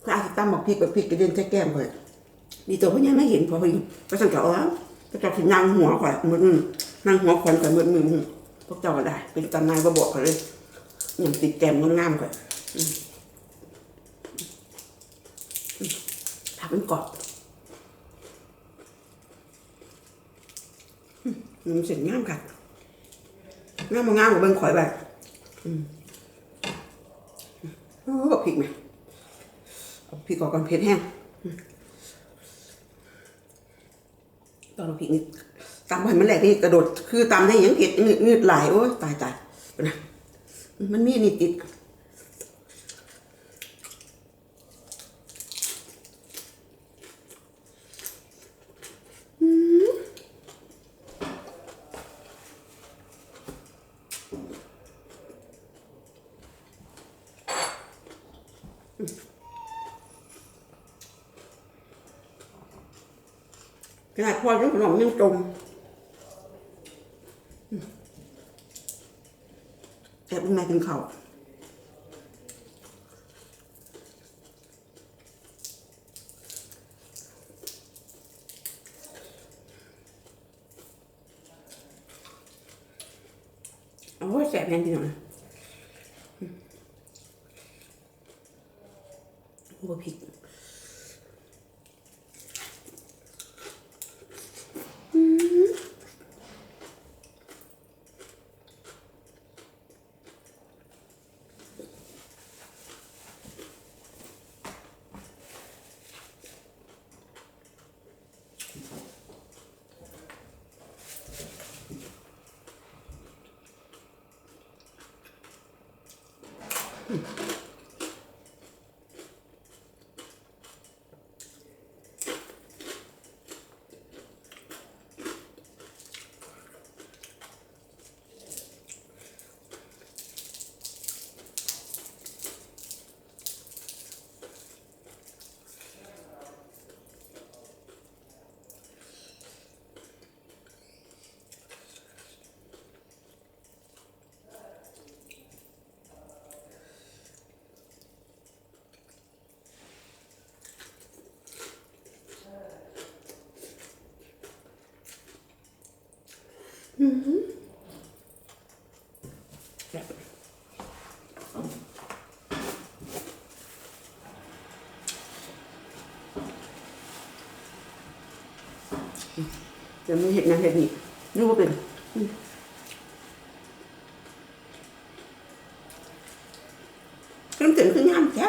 เขาอาจจะตั้มบอกพริกแบบพริกกระเด็นใส่แก้มข่อยดีตัวเขายังไม่เห็นพอเห็นก็สั่งกับอ๋อก็จะถึงนางหัวข่อยเหมือนนางหัวควันข่อยเหมือนมือพวกเจ้าก็ได้ เป็นตำนายก็บอกเขาเลยอย่างติดแก้มงามๆข่อยอืมอืมผักมันกรอบมมันเสร็จงามค่ะงามมางามกว่าเบิ่งข่อยแบบโอ้บอกพริกไหม พริกออก่อนเผ็ดแห้งตอนเราพริกนี่ตามไปมันแหลกนี่กระโดดคือตามได้ยังเผ็ดงืดงืดไหลายโอ้ยตายตายมันมีนี่ติด ขนาดพ่อยังขนมยังจมแต่เป็นแม่ถึงเขา จะไม่เห็นนะเห็นนี่รู้ว่าเป็นอืมเครื่องถึงคืองามแท้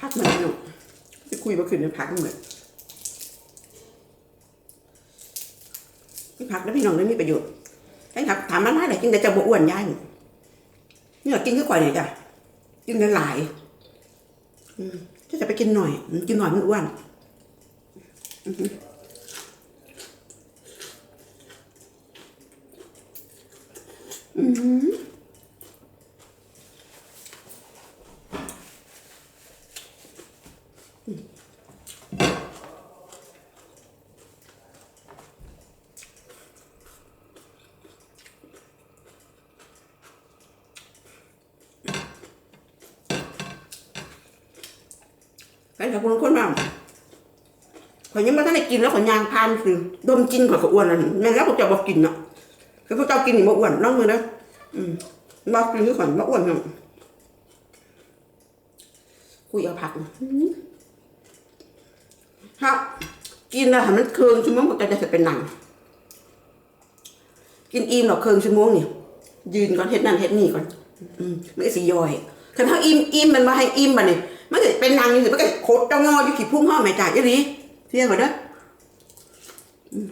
พักมันเนาะจะคุยมาขึ้นในพักเหมือนพักแล้วพี่น้องได้มีประโยชน์ให้ครับถามมาได้เลยจึงแต่จะบอ้วนย่ายนี่ กินก็ก่อยหน่อยจ้ะกินหลายๆถ้าจะไปกินหน่อยกินหน่อยมันอ้วนอือหืออือหือแฟน กับคนคนมาข่อยยังไม่ทันได้กินแล้วข่อยยางพานคือดมกินข่อยก็อ้วนแล้วนี่แม่นแล้วพวกเจ้าบอกกินเนาะคือพวกเจ้ากินนี่บ่อ้วนลองมือนะอืมบอกกินคือข่อยบ่อ้วนเนาะคุยเอาผักอืมครับกินแล้วมันเคืองชั่วโมงพวกเจ้าจะเป็นหนังกินอิ่มหรอกเคืองชั่วโมงเนี่ยยืนก่อนเฮ็ดนั่นเฮ็ดนี่ก่อน อืมมันก็สิย่อย คันเฮาอิ่มอิ่มมันมาให้อิ่มบัดนี้มันก็เป็นนางอยู่สิมันก็โคตรจ้างออยู่ขี้พุ่งห้อแม่จ่ายอีหลีเสียก่อนเด้ออืม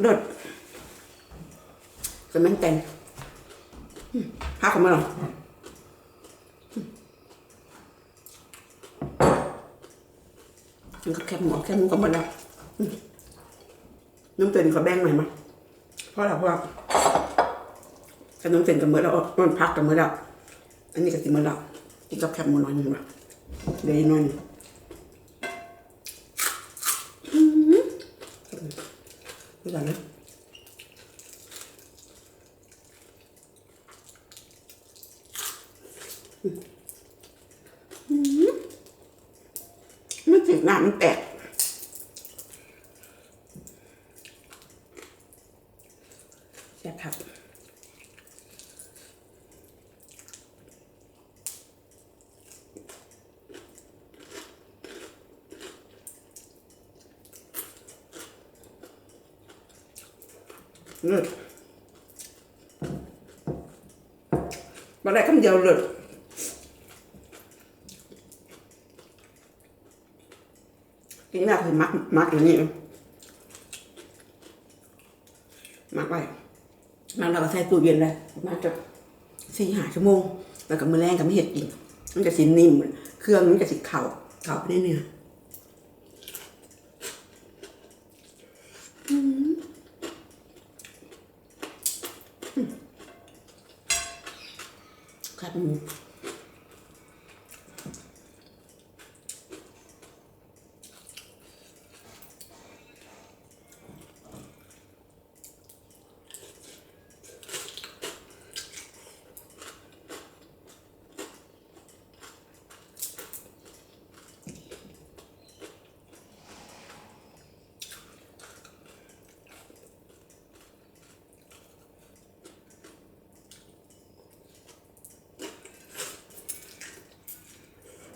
เลิศก็มันเต็มอืมพักของมันหรอ มันก็แคบหมูแคบหมูก็หมดแล้วน้ำเตือนก็แบ่งหน่อยมั้ยเพราะอะไรเพราะว่าขนมเส้นกับมือแล้วมันพักกับมือแล้วอันนี้ก็ติมาแล้วกินกับแคบหมูน้อยนึงว่ะเดี๋ยวอีกน้อยนึงอืมดูกันนะ ไม่ถึง น้ำมันแตกแซ่บครับเลิศมาได้คำเดียวเลิศ กินแบบคือมักมักอย่างนี้มักไว้มักเราก็ใส่ตู้เย็นเลยมากจะสี่ห้าชั่วโมง แล้วก็มือแรงก็ไม่เห็ดกินมันจะสีนิ่ม เครื่องมันจะสีขาวข่าไปได้เนี่ยอืมอืมครับหมู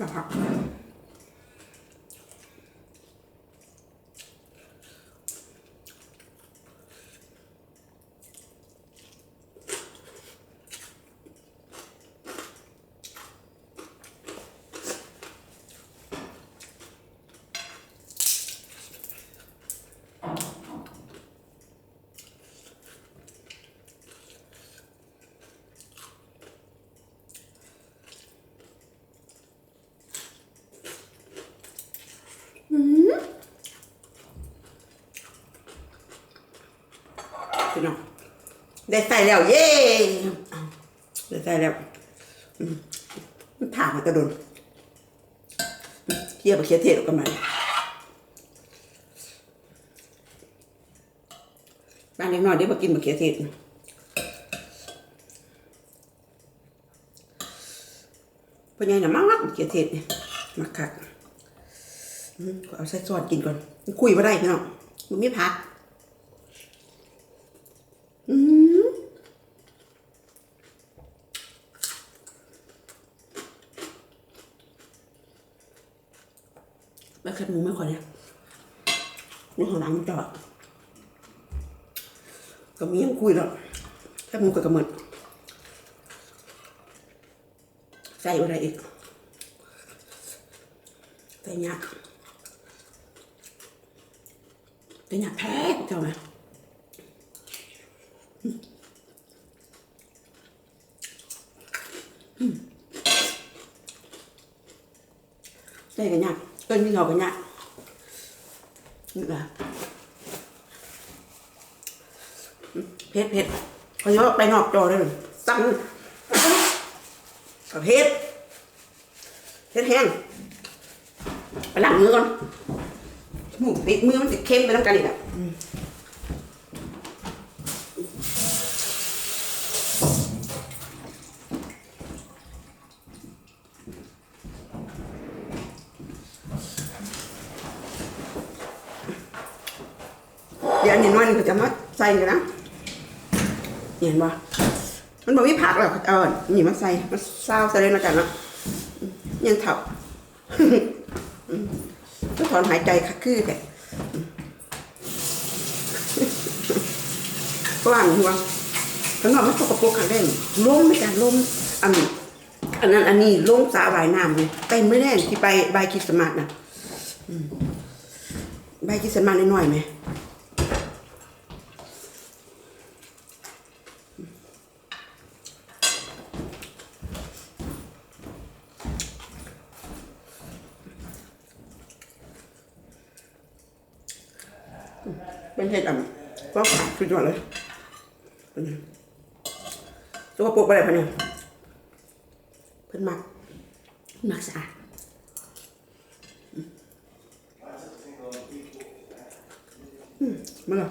นะครับพี่น้อง ได้ใส่แล้ว เย้ได้ใส่แล้วมันผ่ามันกระโดนเทียบกับเคียเทศออกกันมาบ้านเล็กน้อยเดี๋ยวมากินกับเคียเทศเพราะไงน่ะมากๆเคียเทศเนี่ยมักคักเอาใส่ซอสกินก่อน คุยมาได้พี่น้องมันไม่พัก ไม่หมูไม่ค่อยเนี่ยนี่ของหลังมันจอดก็มียังคุยแล้วแค่หมูกับกระหมดใส่อะไรอีกใส่หยักใส่หยักแท้เจ้าไหมใส่กันหยัก ต้นที่เขากันหยักนี่ละเพชรเพชรเขาเยอะไปนอกจอเลยสั่งกับเพชรเพชรแห้งไปล้างมือก่อนหมูติดมือมันจะเค็มไปน้ำกันอีกอะ เดี๋ยวอันนี้น้อยนึงก็จะมาใส่กันนะเห็นปะมันบอกวิผักหรอกเออนี่มาใส่มาซาวใส่เลยนะกันเนาะยังเถ่าก็ถอนหายใจคักคือแต่ฝรั่งหัวข้างนอกมันสกปรกขังเล่นล้มไม่กันล้มอันอันนั้นอันนี้ล้มสาหร่ายน้ำเลยเต็ไม่แน่ที่ไปใบคริสต์มาสนะใบคริสต์มาสน้อยไหม เป็นเห็ดอะก็ขาดสุดยอดเลยตัวปกอะไรพะเนี่ยเพิ่นมักมักสะอาดมมาเลย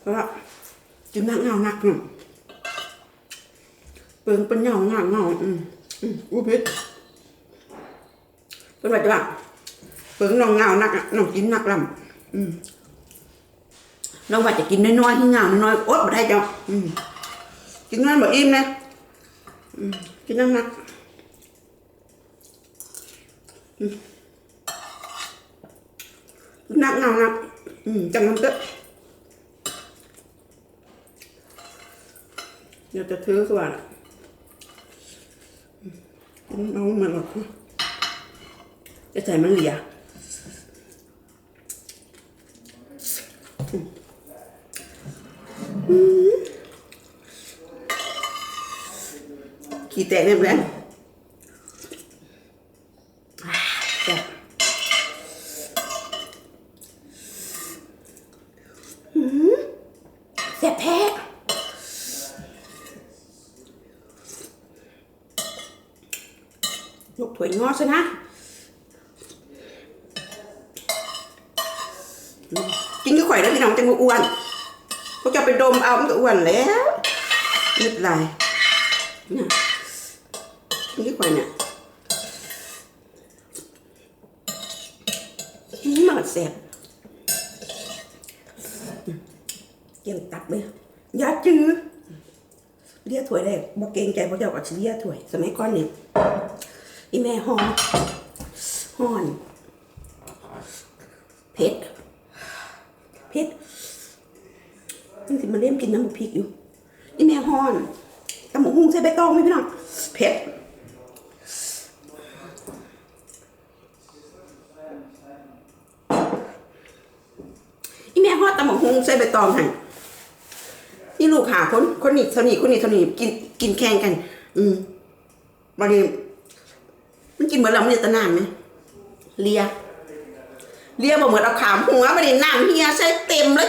เพราะว่ากินนักเงานักเนาะเปิงเป็นเงาเงาเงาอืมอืมอู้พิษเป็นแบบว่าเปิงน้องเงานักอะน้องกินนักลำอืมน้องว่าจะกินน้อยๆที่เงาน้อยอดมาได้จ้ะอืมกินนั่นแบบอิ่มนะอืมกินน้ำนักอืมนักเงานักอืมจังมันเตอะเดี๋ยวจะถือคือว่าน่ะอืมเอามันหรอกจะใส่มันเหลียอืมขี้แตกเนี่ยแบงอ่าแซ่บอืมแซ่บแพ้ ยกถ้วยงอซะนะกินก็ข่อยแล้วพี่น้องจังบ่อ้วนพวกจะไปดมเอามันก็อ้วนแล้วนิดไรเนี่กินก็ข่อยเนี่ยมันแซ่บเกี่ยงตับเลยยาจื้อเลียถ้วยได้บ่เกรงใจพวกเจ้าก็สิเลียถ้วย สมัยก่อนเนี่ย อีแม่ฮอนฮอนเผ็ดเผ็ดนี่สิมาเล่มกินน้ำพริกอยู่อีแม่ฮอนตำหมูหุ้งใส่ใบตองไหมพี่น้องเผ็ดอีแม่ฮอดตำหมูหุ้งใส่ใบตองให้นี่ลูกหาคนคนนี้เท่านี้คนนี้เท่านี้กินกินแข่งกัน อืมบางที มันกินเหมือนเราไม่ได้ตะนานไหมเลียเลียบ่เหมือนเอาขามหัวไปในน้ำเฮียใช้เต็มเลย